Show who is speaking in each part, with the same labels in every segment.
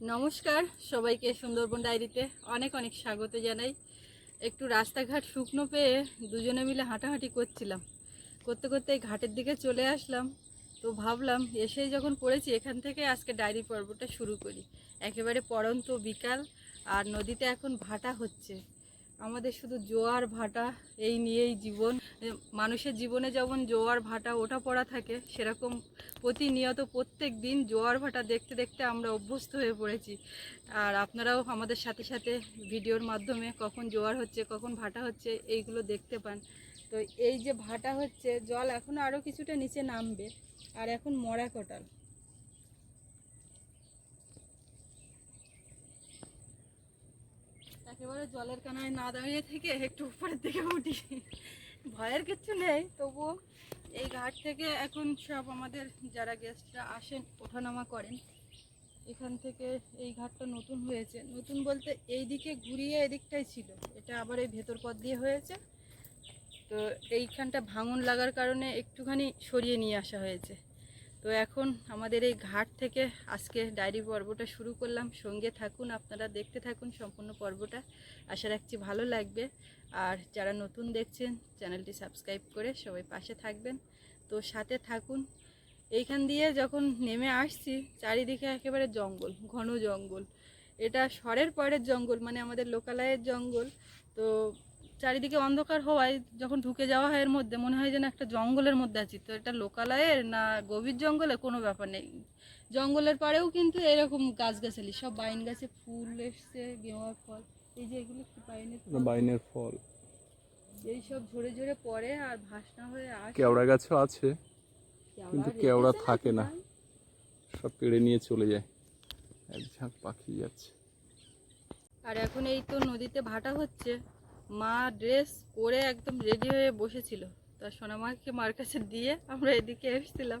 Speaker 1: নমস্কার, সবাইকে সুন্দরবন ডায়েরিতে অনেক অনেক স্বাগত জানাই। একটু রাস্তাঘাট শুকনো পেয়ে দুজনে মিলে হাঁটাহাঁটি করছিলাম। করতে করতে ঘাটের দিকে চলে আসলাম। তো ভাবলাম এসে যখন পড়েছি এখান থেকে আজকে ডায়েরি পর্বটা শুরু করি। একেবারে পড়ন্ত বিকাল আর নদীতে এখন ভাটা হচ্ছে। আমাদের শুধু জোয়ার ভাটা, এই নিয়েই জীবন। মানুষের জীবনে যেমন জোয়ার ভাটা ওটা পড়া থাকে, সেরকম প্রতিনিয়ত প্রত্যেক দিন জোয়ার ভাটা দেখতে দেখতে আমরা অভ্যস্ত হয়ে পড়েছি। আর আপনারাও আমাদের সাথে সাথে ভিডিওর মাধ্যমে কখন জোয়ার হচ্ছে, কখন ভাটা হচ্ছে, এইগুলো দেখতে পান। তো এই যে ভাটা হচ্ছে, জল এখনও আরও কিছুটা নিচে নামবে, আর এখন মরা কটাল। একেবারে জলের কানায় না দাঁড়িয়ে থেকে একটু উপরের দিকে উঠি। ভয়ের কিচ্ছু নেই, তবুও এই ঘাট থেকে এখন সব আমাদের যারা গেস্টরা আসেন, ওঠানামা করেন, এখান থেকে এই ঘাটটা নতুন হয়েছে। নতুন বলতে এই দিকে ঘুরিয়ে এদিকটাই ছিল। এটা আবার এই ভেতর পথ দিয়ে হয়েছে। তো এইখানটা ভাঙন লাগার কারণে একটুখানি সরিয়ে নিয়ে আসা হয়েছে। তো এখন আমাদের এই ঘাট থেকে আজকে ডায়েরি পর্বটা শুরু করলাম। সঙ্গে থাকুন, আপনারা দেখতে থাকুন সম্পূর্ণ পর্বটা। আশা রাখছি ভালো লাগবে। আর যারা নতুন দেখছেন, চ্যানেলটি সাবস্ক্রাইব করে সবাই পাশে থাকবেন। তো সাথে থাকুন। এইখান দিয়ে যখন নেমে আসছি, চারিদিকে একেবারে জঙ্গল, ঘন জঙ্গল। এটা স্বরের পরের জঙ্গল মানে আমাদের লোকালয়ের জঙ্গল। তো চারিদিকে অন্ধকার হওয়ায় যখন ঢুকে যাওয়া হয় এর মধ্যে মনে হয় যেন একটা জঙ্গলের মধ্যে আছি। তো এটা লোকালয়ের না গভীর জঙ্গলে কোনো ব্যাপার নেই। জঙ্গলের পাড়েও কিন্তু এরকম গাছগাছালি। সব বাইন গাছে ফুল এসছে গেওয়ার ফল। এই যে এগুলো কি বাইনের ফল?
Speaker 2: বাইনের ফল।
Speaker 1: এই সব ঝরে ঝরে পড়ে আর ভাসনা হয়ে আসে।
Speaker 2: কেওড়া গাছও আছে কিন্তু কেওড়া থাকে না। সব পেড়ে নিয়ে চলে যায়। এক ঝাঁক পাখি যাচ্ছে।
Speaker 1: আর এখন এই তো নদীতে ভাটা হচ্ছে। মা ড্রেস পরে একদম রেডি হয়ে বসেছিল। তা সোনামাকে মার কাছে দিয়ে আমরা এদিকে এসেছিলাম।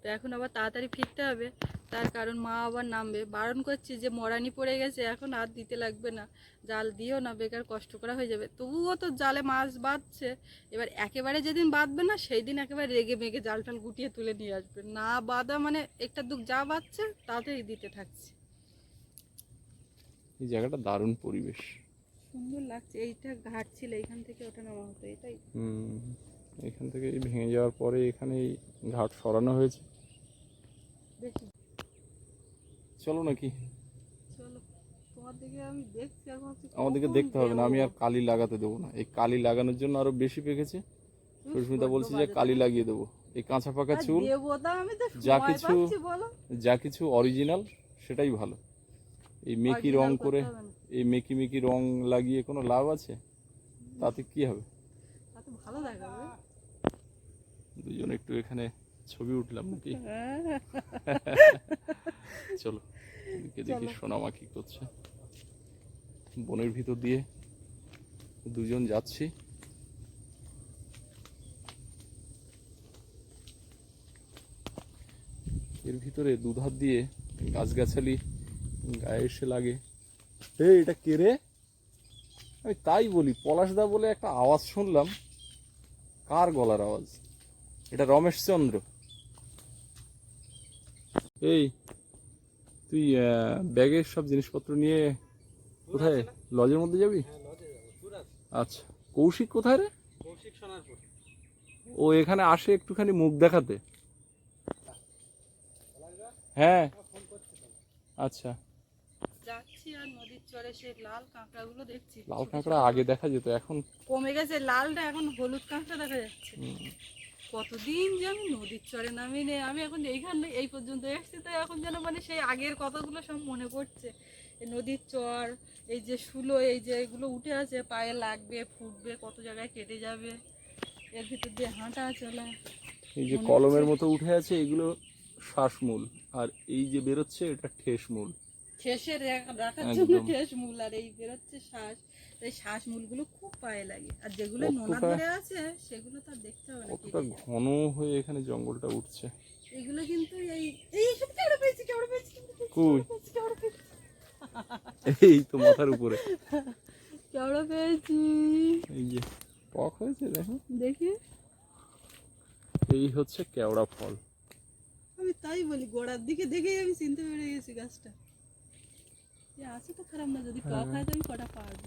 Speaker 1: তো এখন আবার তাড়াতাড়ি ফিরতে হবে। তার কারণ মা আবার নামবে। বারণ করছি যে মরানি পড়ে গেছে, এখন আর দিতে লাগবে না। জাল দিও না, বেকার কষ্ট করা হয়ে যাবে। তবুও তো জালে মাছ বাঁধছে। এবার একেবারে যেদিন বাঁধবে না সেই দিন একেবারে রেগে মেগে জাল টাল গুটিয়ে তুলে নিয়ে আসবে। না বাঁধা মানে একটা দুঃখ যা বাঁধছে, তাতেই দিতে থাকছে।
Speaker 2: এই জায়গাটা দারুণ পরিবেশ।
Speaker 1: সুন্দর লাগছে। এইটা ঘাট ছিল এইখান থেকে ওঠা নামা হতো এটাই।
Speaker 2: হুম এখান থেকে ভেঙে যাওয়ার পরে এখানে ঘাট সরানো হয়েছে। চলো নাকি? আমাদেরকে দেখতে হবে না আমি আর কালি লাগাতে দেবো না। এই কালি লাগানোর জন্য আরও বেশি পেকেছে। সুস্মিতা বলছে যে কালি লাগিয়ে দেবো। এই কাঁচা পাকা চুল যা কিছু- যা কিছু অরিজিনাল সেটাই ভালো। এই মেকি রং করে। এই মেকি মেকি রং লাগিয়ে কোনো লাভ আছে? তাতে কি হবে?
Speaker 1: ভালো দেখাবে।
Speaker 2: দুজন একটু এখানে ছবি উঠলাম নাকি। চলো দেখি। সোনামা কি করছে। বনের ভিতর দিয়ে দুজন যাচ্ছি। এর ভিতরে দুধার দিয়ে গাছগাছালি গায়ে এসে লাগে। এই এটা কে রে? আমি তাই বলি পলাশদা বলে একটা আওয়াজ শুনলাম। কার গলার আওয়াজ? এটা রমেশ চন্দ্র। এই তুই আহ, ব্যাগের সব জিনিসপত্র নিয়ে কোথায়? লজের মধ্যে যাবি? আচ্ছা কৌশিক কোথায় রে? ও এখানে আসে একটুখানি মুখ দেখাতে। হ্যাঁ। আচ্ছা।
Speaker 1: চরে সেই লাল কাঁকড়াগুলো দেখছি
Speaker 2: লাল কাঁকড়া আগে দেখা যেত এখন
Speaker 1: কমে গেছে লালটা এখন হলুদ কাঁকড়া দেখা যাচ্ছে। কতদিন যে আমি নদীর চরে নামি নেই আমি এখন এইখানে এই পর্যন্ত এসেছি তো এখন যেন মানে সেই আগের কথাগুলো সব মনে পড়ছে। নদীর চর এই যে শুলো এই যে এগুলো উঠে আছে পায়ে লাগবে ফুটবে কত জায়গায় কেটে যাবে এর ভিতর দিয়ে হাঁটা চলা।
Speaker 2: এই যে কলমের মতো উঠে আছে এগুলো শ্বাসমূল আর এই যে বেরোচ্ছে এটা ঠেসমূল।
Speaker 1: রাখার জন্য। ঠেস মূল আর এই বেরোচ্ছে শ্বাস। এই শ্বাস মূলগুলো খুব পায়ে লাগে। আর যেগুলো নোনা ধরে আছে সেগুলো তো দেখতে হবে না
Speaker 2: কতটা ঘন হয়ে এখানে জঙ্গলটা উঠছে।
Speaker 1: এগুলো কিন্তু এই এই সব পেয়েছি পেয়েছি
Speaker 2: কই? এই তো মাথার উপরে।
Speaker 1: পেয়েছি।
Speaker 2: এই যে পক হয়েছে দেখো।
Speaker 1: দেখি।
Speaker 2: এই হচ্ছে কেওড়া ফল।
Speaker 1: আমি তাই বলি গোড়ার দিকে দেখেই আমি চিনতে পেরে গেছি গাছটা। আছে তো খারাপ না যদি টক হয় তো আমি কটা পারব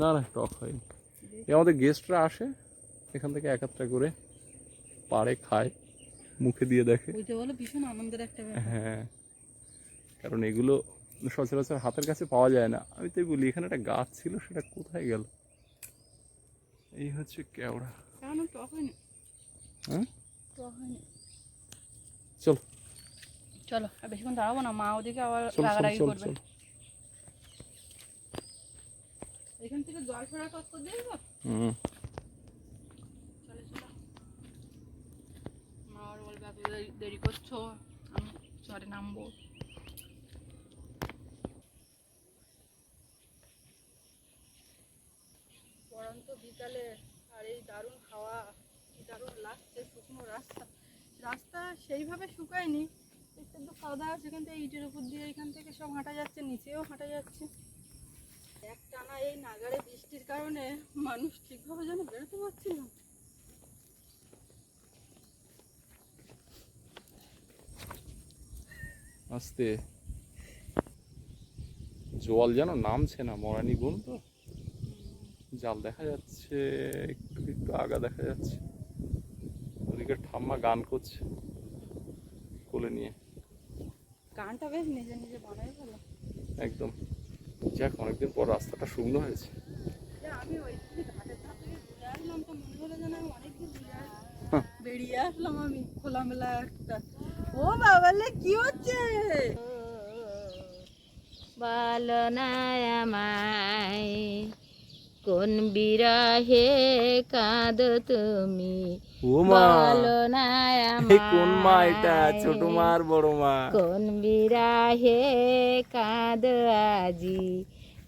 Speaker 2: না না টক হয়নি। আমাদের গেস্টরা আসে এখান থেকে এক একটা করে পাড়ে খায় মুখে দিয়ে দেখে।
Speaker 1: ওইটা ভীষণ আনন্দের একটা ব্যাপার।
Speaker 2: হ্যাঁ কারণ এগুলো সচরাচর হাতের কাছে পাওয়া যায় না। আমি তাই বলি এখানে একটা গাছ ছিল সেটা কোথায় গেল? এই হচ্ছে কেওড়া। হ্যাঁ? চলো।
Speaker 1: চলো আর বেশিক্ষণ দাঁড়াবো না মা ওদিকে আবার রাগারাগি করবে
Speaker 2: চল
Speaker 1: এখান থেকে জল ফেরা দিয়ে দেবো?
Speaker 2: হুম।
Speaker 1: চলো চলো। মা বলবে এত দেরি- করছ? আমি চরে নামবো। পরন্ত বিকালে আর এই দারুণ হাওয়া কি দারুণ লাগছে শুকনো রাস্তা। রাস্তা সেইভাবে শুকায়নি একটু কাদা আছে এখান থেকে ইটের উপর দিয়ে এখান থেকে সব হাঁটা যাচ্ছে নিচেও হাঁটা যাচ্ছে। এই নাগারে বৃষ্টির কারণে মানুষ ঠিকভাবে যেন বেরোতে পারছিল না।
Speaker 2: আস্তে। জল যেন নামছে না মরানি গুণ তো। জাল দেখা যাচ্ছে একটু একটু আগা দেখা যাচ্ছে। ওদিকে ঠাম্মা গান করছে কোলে নিয়ে।
Speaker 1: গানটা বেশ নিজে নিজে বানাই ভালো।
Speaker 2: একদম। যাক অনেকদিন পর রাস্তাটা শূন্য হয়েছে।
Speaker 1: বেরিয়ে আসলাম আমি খোলামেলা একটা। ও বাবালে কি হচ্ছে?
Speaker 3: বলো না আমায়। কোন বিরহে কাঁদ তুমি?
Speaker 2: ও মা।
Speaker 3: না
Speaker 2: কোন মা এটা? ছোট মা আর বড় মা।
Speaker 3: কোন বিরাহে কাঁদো আজি?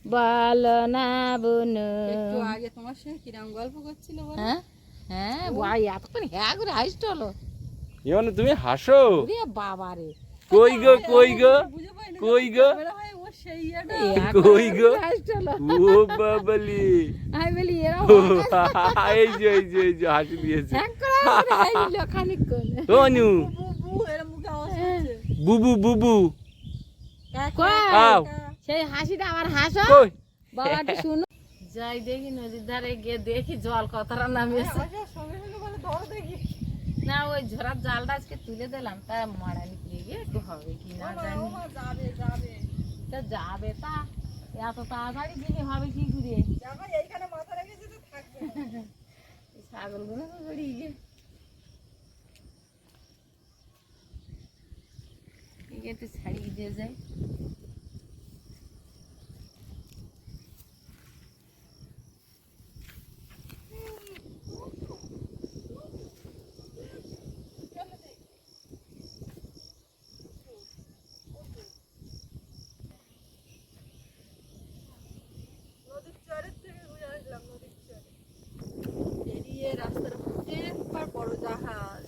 Speaker 3: বলো না বুনু।
Speaker 1: একটু আগে তোমার সঙ্গে কিরাম গল্প করছিল
Speaker 3: হ্যাঁ? হ্যাঁ ভাই এতক্ষণ হ্যাঁ করে হাসতে হলো।
Speaker 2: এ মানে তুমি হাসো?
Speaker 3: বাবা রে
Speaker 2: কই গো কই গো? কই গো? কই গো? ও বাবালি।
Speaker 3: আমি বলি
Speaker 2: এই যে এই যে এই যে হাসি দিয়েছে। বুবু বুবু।
Speaker 3: সেই হাসিটা আমার হাসো।
Speaker 2: কই?
Speaker 3: বাবা শুনো। যাই দেখি নদীর ধারে গিয়ে দেখি জল কতটা নামিয়েছে।
Speaker 1: সঙ্গে সঙ্গে বলে ধরো দেখি।
Speaker 3: না ওই ঝোড়ার জালটা আজকে তুলে দিলাম। তা মারানি গিয়ে একটু হবে কি না জানি।
Speaker 1: যাবে যাবে।
Speaker 3: তা যাবে তা। এত তাড়াতাড়ি গেলে হবে কি করে?
Speaker 1: যাবে এইখানে মাথা রেখেছে তো থাকবে।
Speaker 3: এই ছাগলগুলো তো বেরিয়ে গিয়ে একে একটু ছাড়িয়ে দিয়ে যায়
Speaker 1: নদীর চরের থেকে ঘুরে আসলাম নদীর চরে বেরিয়ে রাস্তার মধ্যে একবার বড় জাহাজ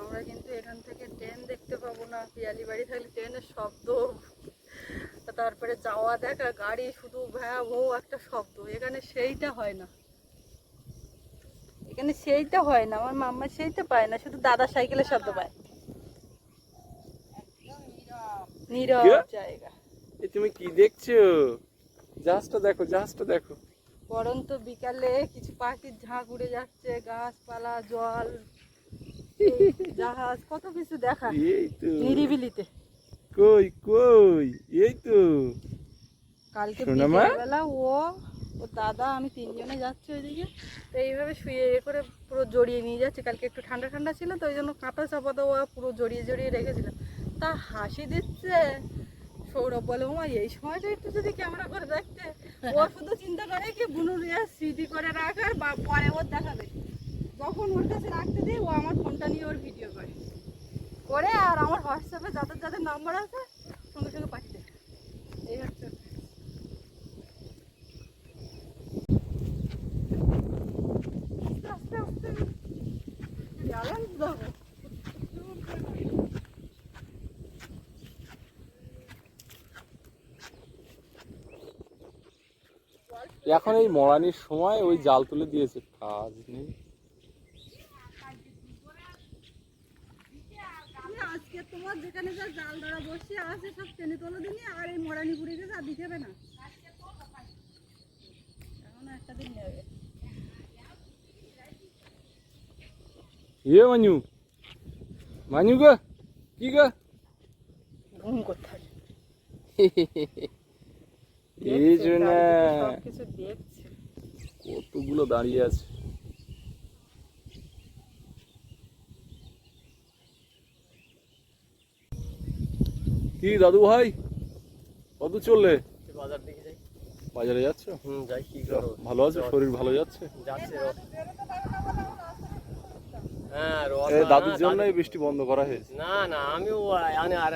Speaker 1: আমরা কিন্তু এখান থেকে ট্রেন দেখতে পাবো না পিয়ালি বাড়ি থাকলে ট্রেনের শব্দ। তারপরে যাওয়া দেখা গাড়ি শুধু ভ্যা ভো একটা শব্দ। এখানে সেইটা হয় না। এখানে সেইটা হয় না। আমার মাম্মা সেইটা পায় না। শুধু দাদা সাইকেলের শব্দ পায়। নীরব জায়গা।
Speaker 2: এ তুমি কি দেখছ? জাহাজটা দেখো জাহাজটা দেখো।
Speaker 1: পরন্ত বিকালে কিছু পাখির ঝাঁক উড়ে যাচ্ছে। গাছপালা জল। জাহাজ কত কিছু দেখা
Speaker 2: এই তো।
Speaker 1: নিরিবিলিতে।
Speaker 2: কই কই? এই তো।
Speaker 1: কালকে বিকেলবেলা ও ও দাদা আমি তিনজনে যাচ্ছি ওইদিকে। তো এইভাবে শুয়ে এ করে পুরো জড়িয়ে নিয়ে যাচ্ছে। কালকে একটু ঠান্ডা ঠান্ডা ছিল তো ওই জন্য কাঁথা চাপা দেওয়া পুরো জড়িয়ে জড়িয়ে রেখেছিল। তা হাসি দিচ্ছে। সৌরভ বলে ওমা এই সময়টা একটু যদি ক্যামেরা করে দেখতে। ও শুধু চিন্তা করে কি বুনুর স্মৃতি করে রাখার বা পরে ওর দেখাবে। যখন ওর কাছে রাখতে দিই ও আমার ফোনটা নিয়ে ওর ভিডিও করে। করে আর আমার হোয়াটসঅ্যাপে যাদের যাদের নাম্বার আছে, সঙ্গে সঙ্গে পাঠিয়ে দেয় এই হচ্ছে।
Speaker 2: এখন এই মরানির সময় ওই জাল তুলে দিয়েছে। কাজ নেই।
Speaker 1: যেখানে যা জাল ধরা বসে আছে সব টেনে তোলো দিনই আর এই মরানি পুড়ে গেছে যাবে না। এখন একটা দিন যাবে
Speaker 2: এ মানু মানু গো কি গো?
Speaker 3: ঘুম হবে
Speaker 2: এই জন্য
Speaker 3: সব কিছু দেখছে।
Speaker 2: কতগুলো দাঁড়িয়ে আছে। কি দাদু ভাই? কত চললে?
Speaker 4: বাজার দিকে যাই।
Speaker 2: বাজারে যাচ্ছ?
Speaker 4: হুম যাই কি করো
Speaker 2: ভালো আছে? শরীর ভালো যাচ্ছে?
Speaker 4: হ্যাঁ
Speaker 2: দাদুর জন্য বৃষ্টি বন্ধ করা হয়েছে।
Speaker 4: না না আমিও মানে আর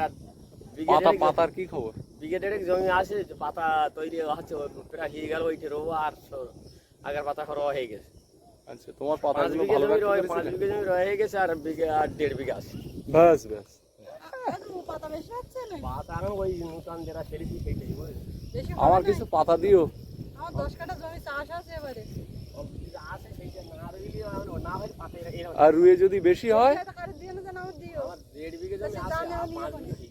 Speaker 2: পাতা পাতার কি খবর?
Speaker 4: বিঘে দেড়েক জমি আছে পাতা তৈরি হচ্ছে প্রায় হয়ে গেল ওইটা রোবো আর আগের পাতা খরচ হয়ে গেছে।
Speaker 2: আচ্ছা তোমার ভালো পেরেছিলে?
Speaker 4: পাঁচ বিঘে জমি রয়ে গেছে আর বিঘে আর দেড় বিঘা আছে।
Speaker 2: ব্যাস ব্যাস।
Speaker 1: পাতা বেশি হচ্ছে না
Speaker 4: পাতা এখন ওই নতুন যেটা ছেড়েছি সেইটাই বুঝলি?
Speaker 1: বেশি
Speaker 2: আমার কিছু পাতা দিও।
Speaker 1: আমার দশ কাঠা জমি চাষ আছে এবারে।
Speaker 4: হয়
Speaker 2: আর রুয়ে যদি বেশি হয়?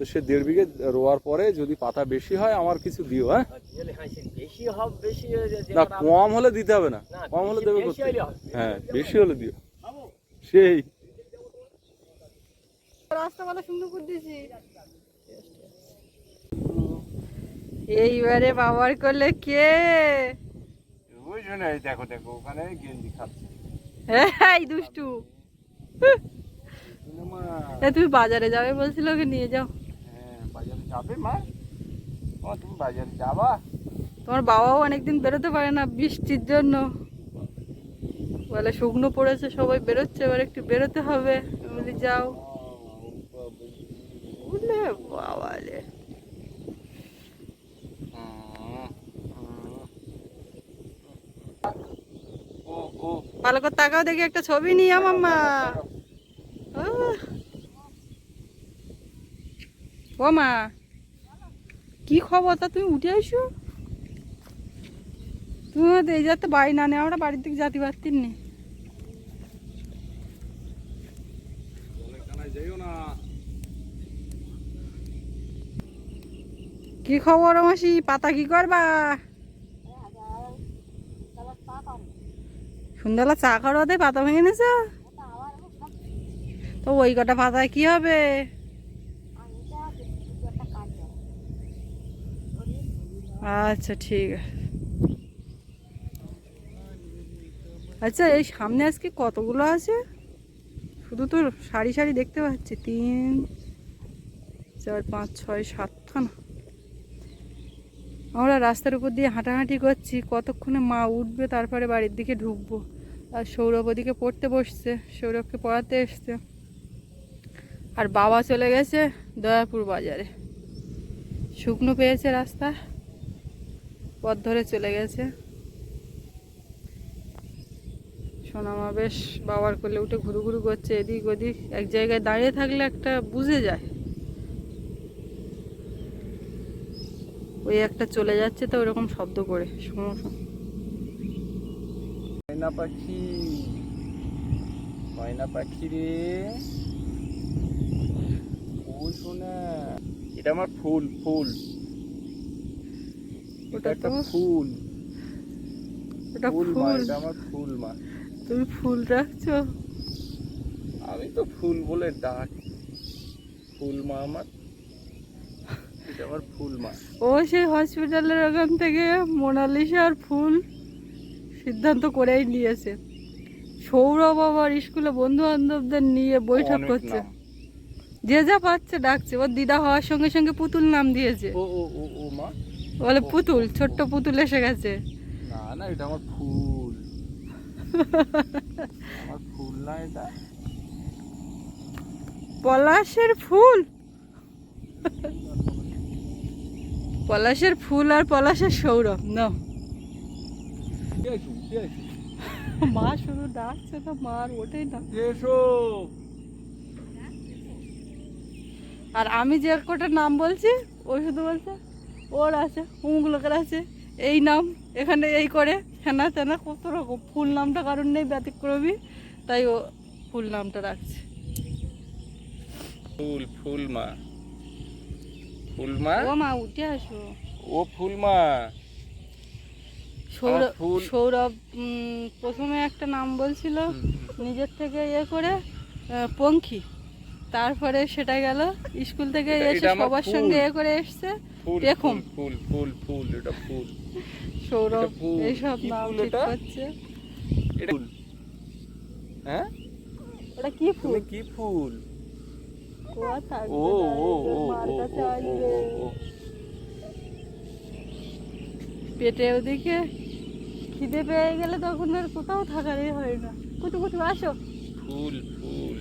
Speaker 2: সে দেড় বিঘে রোয়ার পরে যদি পাতা বেশি হয় আমার কিছু দিও হ্যাঁ?
Speaker 4: আর দিলে সে বেশি হবে বেশি যে-
Speaker 2: না কম হলে দিতে হবে না। কম হলে দেবে। হ্যাঁ বেশি হলে দিও। সেই।
Speaker 1: রাস্তা বলা সুন্দর করে দিয়েছি এইবারে বাবার করলে কে
Speaker 2: ওই জন্য দেখো দেখো ওখানে গেঞ্জি খাচ্ছে
Speaker 1: এই দুষ্টু এ তুমি বাজারে যাবে বলছিল ওকে নিয়ে যাও
Speaker 2: হ্যাঁ বাজারে যাবে মা ও তুমি বাজারে যাবা
Speaker 1: তোমার বাবাও অনেকদিন বেরোতে পারে না বৃষ্টির জন্য বলে শুকনো পড়েছে সবাই বেরোচ্ছে এবার একটু বেরোতে হবে বলি যাও বাবা রে
Speaker 2: ও ও
Speaker 1: ভালো করে তাকাও দেখি একটা ছবি নিয়ে মাম্মা। ও মা কি খবর? তা তুমি উঠে আসো তুমি এই যাতে বাড়ি না নেই আমরা বাড়ির দিকে যাতে পারতিন নি। কি খবর মাসি? পাতা কি করবা? সন্ধ্যাবেলা চা খাওয়াতে পাতা ভেঙে নিছ তো ওই কটা পাতায় কি হবে? আচ্ছা ঠিক আছে। আচ্ছা এই সামনে আজকে কতগুলো আছে? শুধু তো সারি সারি দেখতে পাচ্ছি। তিন, চার, পাঁচ, ছয় সাতটা না আমরা রাস্তার উপর দিয়ে হাঁটাহাঁটি করছি। কতক্ষণে মা উঠবে, তারপরে বাড়ির দিকে ঢুকবো। আর সৌরভ ওদিকে পড়তে বসছে, সৌরভকে পড়াতে এসছে। আর বাবা চলে গেছে দয়াপুর বাজারে। শুকনো পেয়েছে রাস্তা, পথ ধরে চলে গেছে। সোনামা বেশ বাবার কোলে উঠে ঘুরু ঘুরু করছে, এদিক ওদিক, এক জায়গায় দাঁড়িয়ে থাকলে একটা বুঝে যায়। ওই একটা চলে যাচ্ছে তো ওরকম শব্দ করে, শোনো
Speaker 2: ময়না পাখি। ময়না পাখি রে। ও শোনা। এটা আমার ফুল ফুল। এটা
Speaker 1: ওটা
Speaker 2: একটা ফুল।
Speaker 1: ওটা
Speaker 2: ফুল মা এটা আমার ফুল মা।
Speaker 1: তুমি ফুল রাখছো?
Speaker 2: আমি তো ফুল বলে ডাক। ফুল মা আমার। এটা আমার ফুল মা।
Speaker 1: ও সেই হসপিটালের ওখান থেকে মোনালিসা আর ফুল। সিদ্ধান্ত করেই নিয়েছে। সৌরভ আবার স্কুলে বন্ধু বান্ধবদের নিয়ে বৈঠক করছে। যে যা পাচ্ছে ডাকছে। ওর দিদা হওয়ার সঙ্গে সঙ্গে পুতুল নাম দিয়েছে।
Speaker 2: ও ও ও ও মা।
Speaker 1: বলে পুতুল ছোট্ট পুতুল এসে গেছে।
Speaker 2: না না এটা আমার ফুল। আমার ফুল না এটা।
Speaker 1: পলাশের ফুল? পলাশের ফুল আর পলাশের সৌরভ না মা শুধু ডাকছে তো মার ওঠেই না
Speaker 2: এসো।
Speaker 1: আর আমি যে কটা নাম বলছি ও শুধু বলছে ওর আছে অমুক লোকের আছে এই নাম এখানে এই করে হেনা তেনা কত রকম। ফুল নামটা কারণ নেই ব্যতিক্রমী তাই ও ফুল নামটা রাখছে।
Speaker 2: ফুল ফুল মা। ফুল মা?
Speaker 1: ও মা উঠে আসো।
Speaker 2: ও ও ফুলমা
Speaker 1: সৌরভ সৌরভ প্রথমে একটা নাম বলছিল নিজের থেকে ইয়ে করে পঙ্খী। তারপরে সেটা গেল স্কুল থেকে এসে সবার সঙ্গে ইয়ে করে এসছে পেখম।
Speaker 2: ফুল ফুল ফুল এটা ফুল।
Speaker 1: সৌরভ এইসব নাম ঠিক? করছে।
Speaker 2: এটা ফুল। হ্যাঁ?
Speaker 1: ওটা কি ফুল?
Speaker 2: কি ফুল?
Speaker 1: ও,
Speaker 2: ও, ও, ও।
Speaker 1: পেটে ওদিকে খিদে পেয়ে গেলে তখন আর কোথাও থাকারই হয় না। কুটু কুটু আসো।
Speaker 2: ফুল ফুল।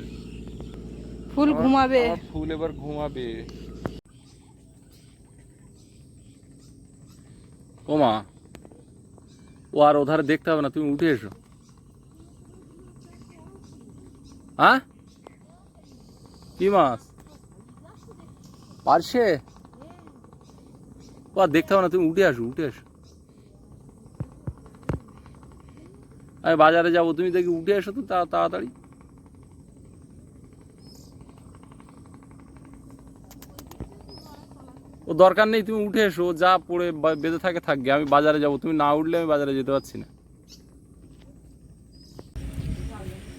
Speaker 1: ফুল ঘুমাবে।
Speaker 2: ফুল এবার ঘুমাবে। ওমা ও আর ওধারে দেখতে হবে না তুমি উঠে এসো। হ্যাঁ? কি মাছ? পারছে? ও আর দেখতে হবে না তুমি উঠে আসো উঠে আসো। আমি বাজারে যাব, তুমি দেখি উঠে এসো তো তা- তাড়াতাড়ি। ও দরকার নেই, তুমি উঠে এসো যা পড়ে বেঁধে থাকে থাকবে আমি বাজারে যাব, তুমি না উঠলে আমি বাজারে যেতে পারছি না।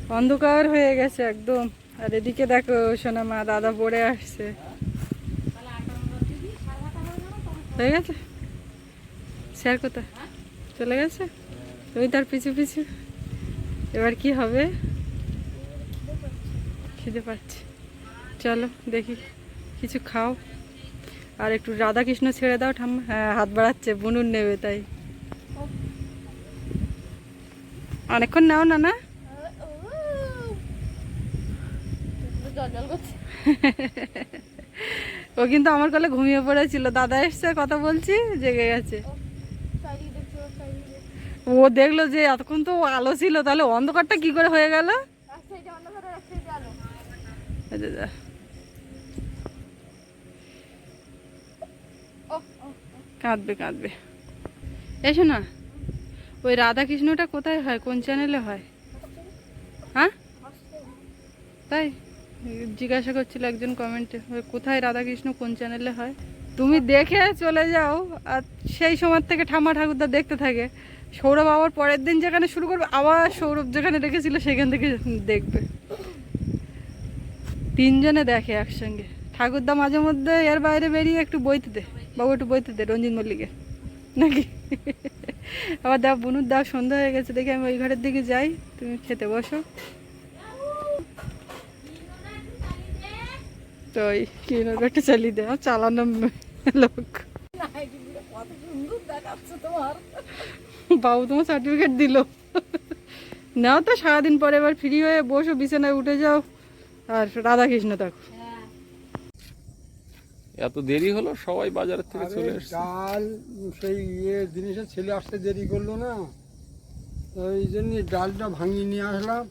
Speaker 1: অন্ধকার হয়ে গেছে একদম। আর এদিকে দেখো, সোনা মা, দাদা পড়ে আসছে। হয়ে গেছে? স্যার কোথায়? চলে গেছে? তুমি তার পিছু পিছু। এবার কি হবে? খিদে পাচ্ছে। চলো দেখি, কিছু খাও। আর একটু রাধা কৃষ্ণ ছেড়ে দাও ঠাম্মা। হ্যাঁ হাত বাড়াচ্ছে, বুনুন নেবে তাই। অনেকক্ষণ নাও না না ও কিন্তু আমার কলে ঘুমিয়ে পড়েছিল। দাদা এসছে, কথা বলছি, জেগে গেছে। ও দেখল যে এতক্ষণ তো আলো ছিল, তাহলে অন্ধকারটা কি করে হয়ে গেল। কাঁদবে কাঁদবে। এসো না ওই রাধা কৃষ্ণটা কোথায় হয়? কোন চ্যানেলে হয়? হ্যাঁ? তাই? জিজ্ঞাসা করছিল একজন কমেন্টে কোথায় রাধাকৃষ্ণ, কোন চ্যানেলে হয়? তুমি দেখে চলে যাও, আর সেই সময় থেকে ঠাম্মা ঠাকুরদা দেখতে থাকে। সৌরভ আবার পরের দিন যেখানে শুরু করবে, আবার সৌরভ যেখানে রেখেছিল সেখান থেকে দেখবে। তিনজনে দেখে একসঙ্গে। ঠাকুরদা মাঝে মধ্যে এর বাইরে বেরিয়ে একটু বইতে দে, বাবু একটু বইতে দে, রঞ্জিত মল্লিকে। নাকি? আবার দেখ, বুনুর দাও সন্ধ্যা হয়ে গেছে, দেখি আমি ওই ঘরের দিকে যাই, তুমি খেতে বসো। তো ওই কিনোটা চালিয়ে দেওয়া চালানো লোক। বাবু তোমার সার্টিফিকেট দিল। নাও তো সারাদিন পরে এবার ফ্রি হয়ে বসো বিছানায় উঠে যাও। আর রাধাকৃষ্ণ দেখো।
Speaker 2: এত দেরি হলো? সবাই বাজারের থেকে চলে এসছে।
Speaker 5: ডাল সেই ইয়ে জিনিসের ছেলে আসতে দেরি করল না। এই জন্য ডালটা ভাঙিয়ে নিয়ে আসলাম।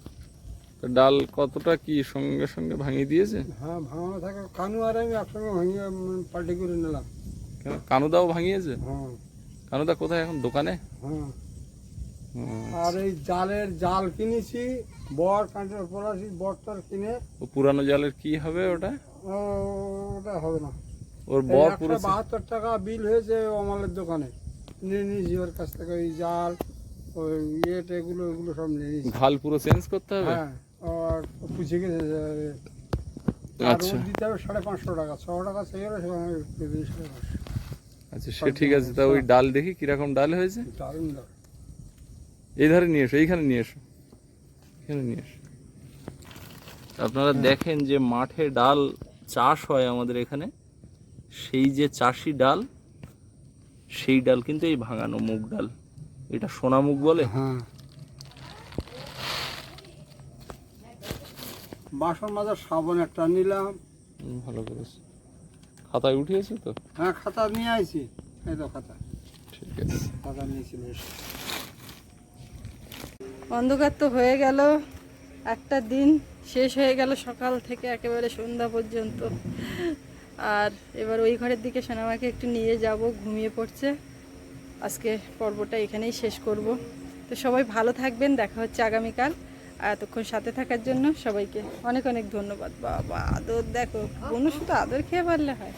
Speaker 2: ডাল কতটা কি সঙ্গে সঙ্গে ভাঙিয়ে দিয়েছে?
Speaker 5: হ্যাঁ ভাঙা থাকা কানু আর আমি একসঙ্গে ভাঙিয়ে পাল্টি করে নিলাম।
Speaker 2: কেন? কানুদাও ভাঙিয়েছে?
Speaker 5: হ্যাঁ।
Speaker 2: কানুদা কোথায় এখন? দোকানে?
Speaker 5: হ্যাঁ। আর এই জালের জাল কিনেছি বর কাঁটের পড়াছি বরটার কিনে।
Speaker 2: ও পুরানো জালের কি হবে ওটা?
Speaker 5: ওটা হবে না।
Speaker 2: ওর বর পুরো
Speaker 5: বাহাত্তর টাকা বিল হয়েছে অমালের দোকানে। নিয়ে নিয়েছি ওর কাছ থেকে ওই জাল ওই ইয়েটা এগুলো এগুলো সব নিয়ে নিয়েছি।
Speaker 2: ঘাল পুরো চেঞ্জ করতে হবে?
Speaker 5: হ্যাঁ আর পুষে গেছে
Speaker 2: আচ্ছা।
Speaker 5: দিতে হবে সাড়ে পাঁচশো টাকা। ছশো টাকা সেই গেলে সেখানে সাড়ে পাঁচশো।
Speaker 2: আচ্ছা সে ঠিক আছে তা ওই ডাল দেখি কীরকম ডাল হয়েছে?
Speaker 5: দারুণ দারুণ
Speaker 2: এই ধারে নিয়ে এসো এইখানে নিয়ে এসো। এখানে নিয়ে এসো। আপনারা দেখেন যে মাঠে ডাল চাষ হয় আমাদের এখানে। সেই যে চাষি ডাল সেই ডাল কিন্তু এই ভাঙানো মুগ ডাল। এটা সোনা মুগ বলে?
Speaker 5: হ্যাঁ। বাসন মাজার সাবান একটা নিলাম।
Speaker 2: ভালো করেছে। খাতায় উঠিয়েছে তো?
Speaker 5: হ্যাঁ খাতা নিয়ে আইছি। এই তো খাতা।
Speaker 2: ঠিক আছে।
Speaker 5: খাতা নিয়েছি বেশ।
Speaker 1: অন্ধকার তো হয়ে গেল। একটা দিন শেষ হয়ে গেল সকাল থেকে একেবারে সন্ধ্যা পর্যন্ত। আর এবার ওই ঘরের দিকে সোনামাকে একটু নিয়ে যাব ঘুমিয়ে পড়ছে। আজকে পর্বটা এখানেই শেষ করব। তো সবাই ভালো থাকবেন দেখা হচ্ছে আগামীকাল। এতক্ষণ সাথে থাকার জন্য সবাইকে অনেক অনেক ধন্যবাদ। বাবা, আদর দেখো কোনো শুধু আদর খেয়ে পারলে হয়।